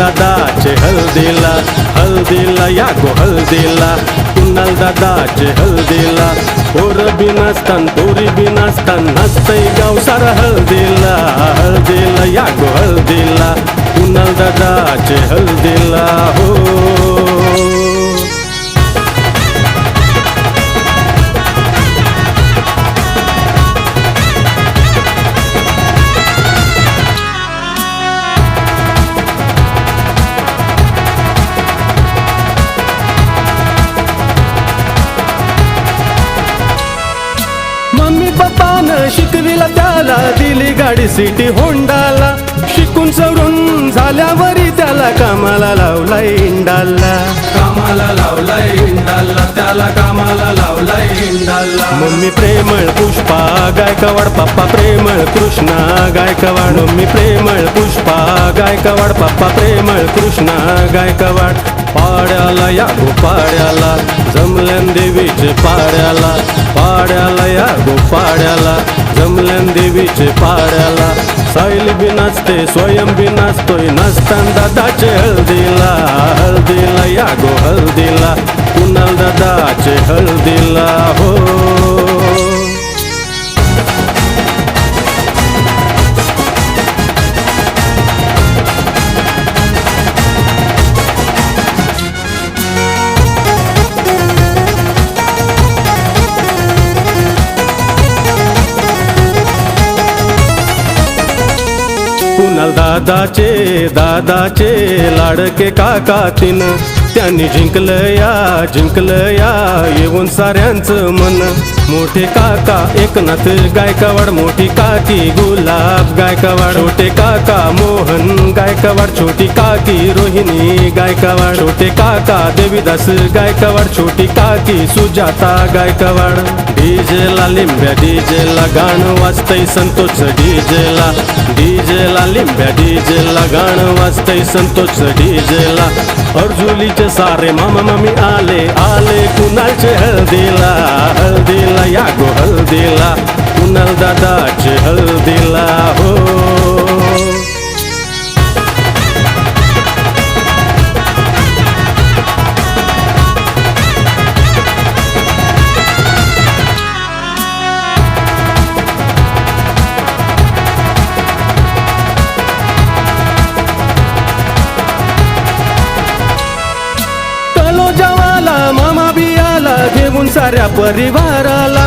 हल्दीला हल्दीला या गो हल्दीला. कुणाल दादाचे हल्दीला पोर बी नसतान पोरी बी नसतान नसतंय गाव सारा हल्दीला हल्दीला या गो हल्दीला. कुणाल दादाचे हल्दीला हो. मम्मी शिकविला त्याला दिली गाडी सिटी होंडाला. शिकून सवरून झाल्यावरी त्याला कामाला लावला इंडाला. कामाला लावलाय इंडाला त्याला कामाला लावलाय इंडाला मम्मी प्रेमळ पुष्पा गायकवाड पप्पा प्रेमळ कृष्णा गायकवाड. मम्मी प्रेमळ पुष्पा गायकवाड पप्पा प्रेमळ कृष्णा गायकवाड. पाड्याला या गो पाड्याला जमल्यान देवीचे पाड्याला. पाड्याला या गो पाड्याला जमल्यान देवीचे पाड्याला. साईल बी नाचते स्वयं बी नाचतोय नसतान दादाचे हळदीला. दादाचे हळदीला हो. दादाचे दादाचे लाडके काका तिन त्यांनी जिंकलं या जिंकलं या येऊन साऱ्यांचं मन. मोठे काका एकनाथ गायकवाड मोठी काकी गुलाब गायकवाड. छोटे काका मोहन गायकवाड छोटी काकी रोहिणी गायकवाड. छोटे काका देवीदास गायकवाड छोटी काकी सुजाता गायकवाड. डीजेला लिंब्या डीजेला गाणं वाजतय संतोष डीजेला. डीजेला लिंब्या डीजेला गाणं वाजतय संतोष डीजेला. अर्जुलीचे सारे मामा मामी आले आले कुणालचे हळदीला हळदीला या गो हळदीला. कुणाल दादाचे हळदीला हो. घेऊन साऱ्या परिवाराला.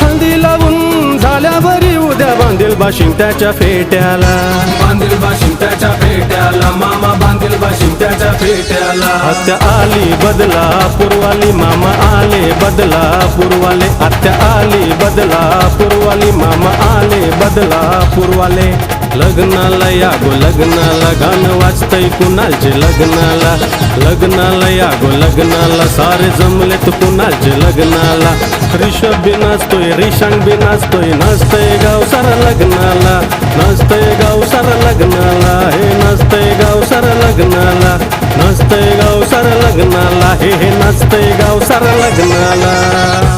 हल्दी लावून झाल्यावरी उद्या बांधील बाशिंग त्याच्या फेट्याला. बांधील बाशिंग त्याच्या पेट्याला मामा बांधील बाशिंग त्याच्या पेट्याला आत्या आली बदला पूर्वाली मामा आले बदला पूर्वाले आत्या आली बदला पूर्वाली मामा आले बदला पूर्वाले लग्नाला या गो लग्नाला गाणं वाजतय कुणालचे लग्नाला. लग्नाला या गो लग्नाला सारे जमले तर कुणालचे लग्नाला. ऋषभ बी नाचतोय रिशांग बी नाचतोय नाचतय गाव सारा लग्नाला. नाचतय गाव सारा लग्नाला हे नाचतय गाव सारा लग्नाला. नाचतय गाव सारा लग्नाला हे हे नाचतय गाव सारा लग्नाला.